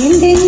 明天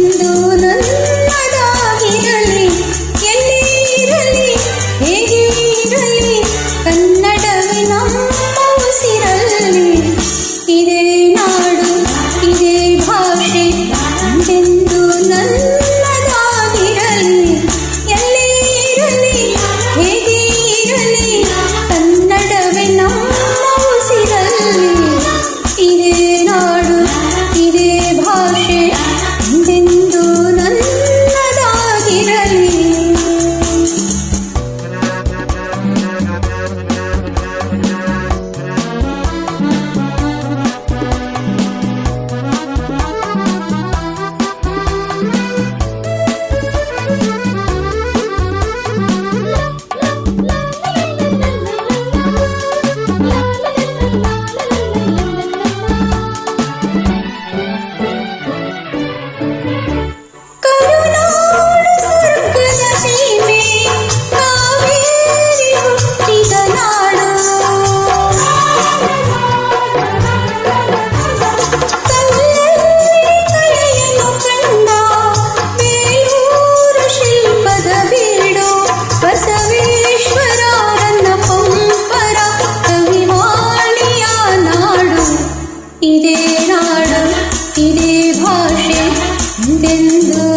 ഇതേ നാട് ഇതേ ഭാഷ ഇതെന്തോ